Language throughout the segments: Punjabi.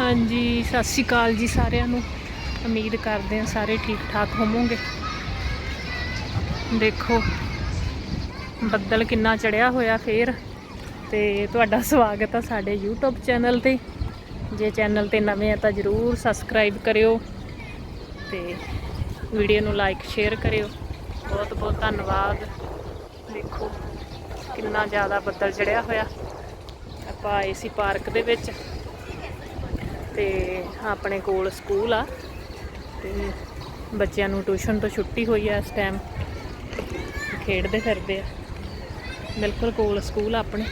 ਹਾਂਜੀ, ਸਤਿ ਸ਼੍ਰੀ ਅਕਾਲ ਜੀ ਸਾਰਿਆਂ ਨੂੰ। ਉਮੀਦ ਕਰਦੇ ਹਾਂ ਸਾਰੇ ਠੀਕ ਠਾਕ ਹੋਵੋਗੇ। ਦੇਖੋ, ਬੱਦਲ ਕਿੰਨਾ ਚੜਿਆ ਹੋਇਆ ਫੇਰ। ਤੇ ਤੁਹਾਡਾ ਸਵਾਗਤ ਆ ਸਾਡੇ YouTube ਚੈਨਲ ਤੇ। ਜੇ ਚੈਨਲ ਤੇ ਨਵੇਂ ਆ ਤਾਂ ਜਰੂਰ ਸਬਸਕ੍ਰਾਈਬ ਕਰਿਓ ਤੇ ਵੀਡੀਓ ਨੂੰ ਲਾਈਕ ਸ਼ੇਅਰ ਕਰਿਓ। ਬਹੁਤ ਬਹੁਤ ਧੰਨਵਾਦ। ਦੇਖੋ, ਕਿੰਨਾ ਜ਼ਿਆਦਾ ਬੱਦਲ ਚੜਿਆ ਹੋਇਆ। ਆਪਾਂ ਆਏ ਸੀ ਪਾਰਕ ਦੇ ਵਿੱਚ। ਤੇ ਆਪਣੇ ਕੋਲ ਸਕੂਲ ਆ। ਤੇ ਬੱਚਿਆਂ ਨੂੰ ਟਿਊਸ਼ਨ ਤੋਂ ਛੁੱਟੀ ਹੋਈ ਆ ਇਸ ਟਾਈਮ ਖੇਡਦੇ ਫਿਰਦੇ ਆ। ਬਿਲਕੁਲ ਕੋਲ ਸਕੂਲ ਆ ਆਪਣੇ।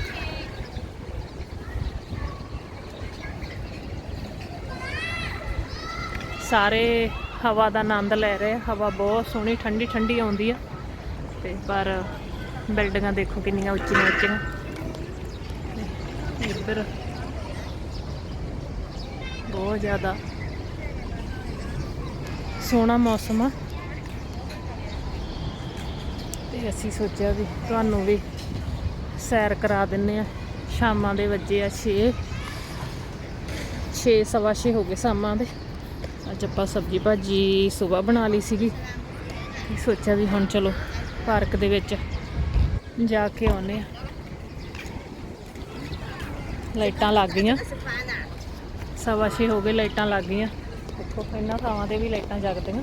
ਸਾਰੇ ਹਵਾ ਦਾ ਆਨੰਦ ਲੈ ਰਹੇ ਹਵਾ ਬਹੁਤ ਸੋਹਣੀ, ਠੰਡੀ ਠੰਡੀ ਆਉਂਦੀ ਆ। ਤੇ ਪਰ ਬਿਲਡਿੰਗਾਂ ਦੇਖੋ ਕਿੰਨੀਆਂ ਉੱਚੀਆਂ ਉੱਚੀਆਂ ਇੱਧਰ ਬਹੁਤ ਜ਼ਿਆਦਾ। ਸੋਹਣਾ ਮੌਸਮ ਆ। ਤੇ ਅਸੀਂ ਸੋਚਿਆ ਵੀ ਤੁਹਾਨੂੰ ਵੀ ਸੈਰ ਕਰਾ ਦਿੰਨੇ ਆ। ਸ਼ਾਮਾਂ ਦੇ ਵੱਜੇ ਆ 6 6 ਸਵਾ ਛੇ ਹੋ ਗਏ ਸ਼ਾਮਾਂ ਦੇ। ਅੱਜ ਆਪਾਂ ਸਬਜੀ ਭਾਜੀ ਸਵੇਰ ਬਣਾ ਲਈ ਸੀਗੀ। ਸੋਚਿਆ ਵੀ ਹੁਣ ਚਲੋ ਪਾਰਕ ਦੇ ਵਿੱਚ ਜਾ ਕੇ ਆਉਨੇ ਆ। ਲਾਈਟਾਂ ਲੱਗ ਗਈਆਂ। ਸਵਾ ਛੇ ਹੋ ਗਏ, ਲਾਈਟਾਂ ਲੱਗ ਗਈਆਂ। ਦੇਖੋ, ਇਹਨਾਂ ਥਾਵਾਂ ਤੇ ਵੀ ਲਾਈਟਾਂ ਜਗਦੀਆਂ।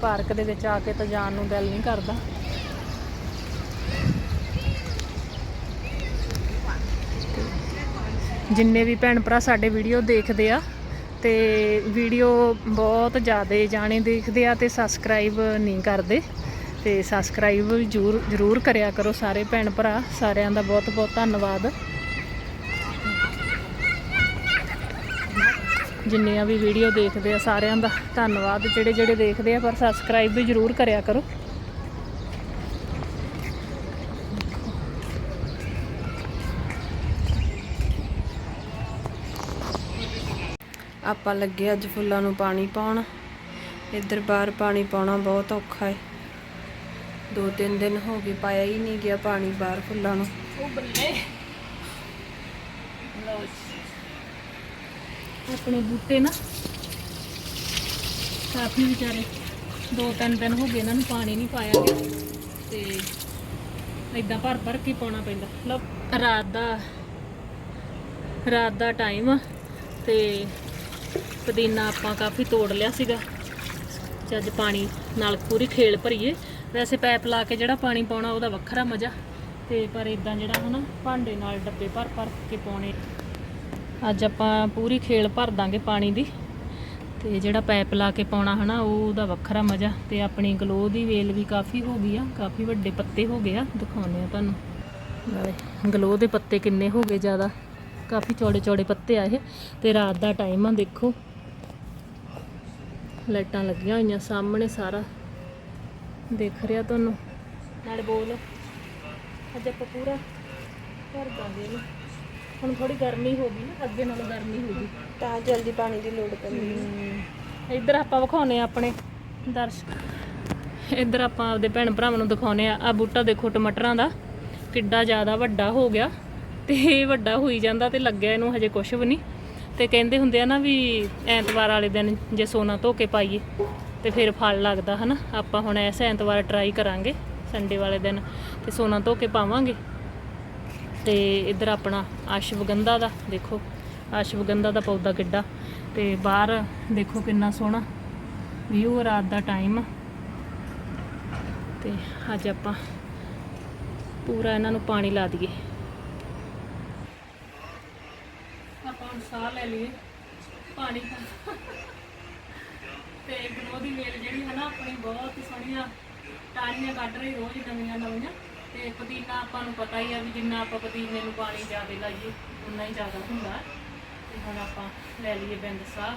ਪਾਰਕ ਦੇ ਵਿੱਚ ਆ ਕੇ ਤਾਂ ਜਾਣ ਨੂੰ ਦਿਲ ਨਹੀਂ ਕਰਦਾ। ਜਿੰਨੇ ਵੀ ਭੈਣ ਭਰਾ ਸਾਡੇ ਵੀਡੀਓ ਦੇਖਦੇ ਆ, ਤੇ ਵੀਡੀਓ ਬਹੁਤ ਜ਼ਿਆਦਾ ਜਾਣੇ ਦੇਖਦੇ ਆ ਤੇ ਸਬਸਕ੍ਰਾਈਬ ਨਹੀਂ ਕਰਦੇ। ਤੇ ਸਬਸਕ੍ਰਾਈਬ ਜ਼ਰੂਰ ਜ਼ਰੂਰ ਕਰਿਆ ਕਰੋ ਸਾਰੇ ਭੈਣ ਭਰਾ, ਸਾਰਿਆਂ ਦਾ ਬਹੁਤ ਬਹੁਤ ਧੰਨਵਾਦ। ਜਿੰਨੀਆਂ ਵੀ ਵੀਡੀਓ ਦੇਖਦੇ ਆ ਸਾਰਿਆਂ ਦਾ ਧੰਨਵਾਦ। ਜਿਹੜੇ ਜਿਹੜੇ ਦੇਖਦੇ ਆ ਪਰ ਸਬਸਕ੍ਰਾਈਬ ਵੀ ਜ਼ਰੂਰ ਕਰਿਆ ਕਰੋ। ਆਪਾਂ ਲੱਗੇ ਅੱਜ ਫੁੱਲਾਂ ਨੂੰ ਪਾਣੀ ਪਾਉਣ। ਇੱਧਰ ਬਾਹਰ ਪਾਣੀ ਪਾਉਣਾ ਬਹੁਤ ਔਖਾ ਹੈ ਦੋ ਤਿੰਨ ਦਿਨ ਹੋ ਗਏ ਪਾਇਆ ਹੀ ਨਹੀਂ ਗਿਆ ਪਾਣੀ ਬਾਹਰ ਫੁੱਲਾਂ ਨੂੰ। ਉਹ ਬੱਲੇ। ਲਓ ਆਪਣੇ ਬੂਟੇ ਨਾ। ਕਾਫੀ ਵਿਚਾਰੇ ਦੋ ਤਿੰਨ ਦਿਨ ਹੋ ਗਏ ਇਹਨਾਂ ਨੂੰ ਪਾਣੀ ਨਹੀਂ ਪਾਇਆ ਗਿਆ। ਤੇ ਇਦਾਂ ਭਰ ਭਰ ਕੇ ਪਾਉਣਾ ਪੈਂਦਾ। ਲਓ, ਰਾਤ ਦਾ ਰਾਤ ਦਾ ਟਾਈਮ ਆ ਤੇ ਪੁਦੀਨਾ ਆਪਾਂ ਕਾਫੀ ਤੋੜ ਲਿਆ ਸੀਗਾ। ਤੇ ਅੱਜ ਪਾਣੀ ਨਾਲ ਪੂਰੀ ਖੇਲ ਭਰੀਏ। ਵੈਸੇ ਪੈਪ ਲਾ ਕੇ ਜਿਹੜਾ ਪਾਣੀ ਪਾਉਣਾ ਉਹਦਾ ਵੱਖਰਾ ਮਜ਼ਾ। ਤੇ ਪਰ ਇਦਾਂ ਜਿਹੜਾ ਹਨਾ, ਭਾਂਡੇ ਨਾਲ ਡੱਬੇ ਭਰ ਭਰ ਕੇ ਪਾਉਣੇ। ਅੱਜ ਆਪਾਂ ਪੂਰੀ ਖੇਲ ਭਰ ਦਾਂਗੇ ਪਾਣੀ ਦੀ। ਤੇ ਜਿਹੜਾ ਪਾਈਪ ਲਾ ਕੇ ਪਾਉਣਾ ਹਨਾ ਉਹ ਉਹਦਾ ਵੱਖਰਾ ਮਜ਼ਾ। ਤੇ ਆਪਣੀ ਗਲੋ ਦੀ ਵੇਲ ਵੀ ਕਾਫੀ ਹੋ ਗਈ ਆ, ਕਾਫੀ ਵੱਡੇ ਪੱਤੇ ਹੋ ਗਏ ਆ। ਦਿਖਾਉਂਦੇ ਆ ਤੁਹਾਨੂੰ। ਨਾਲੇ ਗਲੋ ਦੇ ਪੱਤੇ ਕਿੰਨੇ ਹੋ ਗਏ ਜ਼ਿਆਦਾ। ਕਾਫੀ ਚੌੜੇ ਚੌੜੇ ਪੱਤੇ ਆ ਇਹ। ਤੇ ਰਾਤ ਦਾ ਟਾਈਮ ਆ, ਦੇਖੋ। ਲਾਈਟਾਂ ਲੱਗੀਆਂ ਹੋਈਆਂ ਸਾਹਮਣੇ ਸਾਰਾ। ਦੇਖ ਰਿਹਾ ਤੁਹਾਨੂੰ? ਨਾਲੇ ਬੋਲ। ਅੱਜ ਆਪਾਂ ਪੂਰਾ ਭਰ ਦਾਂਗੇ ਇਹਨੂੰ। ਹੁਣ ਥੋੜੀ ਗਰਮੀ ਹੋ ਗਈ ਨਾ ਅੱਗੇ ਨਾਲੋਂ ਗਰਮੀ ਹੋ ਗਈ। ਤਾਂ ਜਲਦੀ ਪਾਣੀ ਦੀ ਲੋੜ ਪੈਂਦੀ ਹੈ। ਇੱਧਰ ਆਪਾਂ ਵਿਖਾਉਨੇ ਆ ਆਪਣੇ ਦਰਸ਼ਕ। ਇੱਧਰ ਆਪਾਂ ਆਪਦੇ ਭੈਣ ਭਰਾਵਾਂ ਨੂੰ ਦਿਖਾਉਨੇ ਆ ਆ ਬੂਟਾ ਦੇਖੋ ਟਮਾਟਰਾਂ ਦਾ ਕਿੱਡਾ ਜ਼ਿਆਦਾ ਵੱਡਾ ਹੋ ਗਿਆ ਤੇ ਇਹ ਵੱਡਾ ਹੋਈ ਜਾਂਦਾ ਤੇ ਲੱਗਿਆ ਇਹਨੂੰ ਹਜੇ ਕੁਝ ਵੀ ਨਹੀਂ। ਤੇ ਕਹਿੰਦੇ ਹੁੰਦੇ ਆ ਨਾ ਵੀ ਐਤਵਾਰ ਵਾਲੇ ਦਿਨ ਜੇ ਸੋਨਾ ਧੋ ਕੇ ਪਾਈਏ ਤੇ ਫਿਰ ਫਲ ਲੱਗਦਾ ਹਨਾ। ਆਪਾਂ ਹੁਣ ਐਸ ਐਤਵਾਰ ਟਰਾਈ ਕਰਾਂਗੇ ਸੰਡੇ ਵਾਲੇ ਦਿਨ ਤੇ ਸੋਨਾ ਧੋ ਕੇ ਪਾਵਾਂਗੇ। ਤੇ ਇੱਧਰ ਆਪਣਾ ਆਸ਼ਵਗੰਧਾ ਦਾ, ਦੇਖੋ ਆਸ਼ਵਗੰਧਾ ਦਾ ਪੌਦਾ ਕਿੱਡਾ। ਤੇ ਬਾਹਰ ਦੇਖੋ ਕਿੰਨਾ ਸੋਹਣਾ ਵਿਊ ਰਾਤ ਦਾ ਟਾਈਮ ਤੇ ਅੱਜ ਆਪਾਂ ਪੂਰਾ ਇਹਨਾਂ ਨੂੰ ਪਾਣੀ ਲਾ ਦਈਏ। ਆਪਾਂ ਹੁਣ ਸਾਹ ਲੈ ਲਈਏ। ਪਾਣੀ ਦਾ ਤੇ ਗਲੋ ਦੀ ਵੇਲ ਜਿਹੜੀ ਹੈ ਨਾ, ਆਪਣੀ ਬਹੁਤ ਸੋਹਣੀਆਂ ਟਾਹਣੀਆਂ ਕੱਢ ਰਹੀ ਰੋਜ਼ ਨਵੀਆਂ ਨਵੀਆਂ ਤੇ ਪੁਦੀਨਾ ਆਪਾਂ ਨੂੰ ਪਤਾ ਹੀ ਆ ਵੀ ਜਿੰਨਾ ਆਪਾਂ ਪੁਦੀਨੇ ਨੂੰ ਪਾਣੀ ਜ਼ਿਆਦਾ ਲਾਈਏ, ਉਨਾ ਹੀ ਜ਼ਿਆਦਾ ਹੁੰਦਾ। ਤੇ ਹੁਣ ਆਪਾਂ ਲੈ ਲਈਏ ਬਿੰਦ ਸਾਹ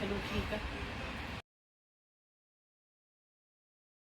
ਚਲੋ ਠੀਕ ਆ।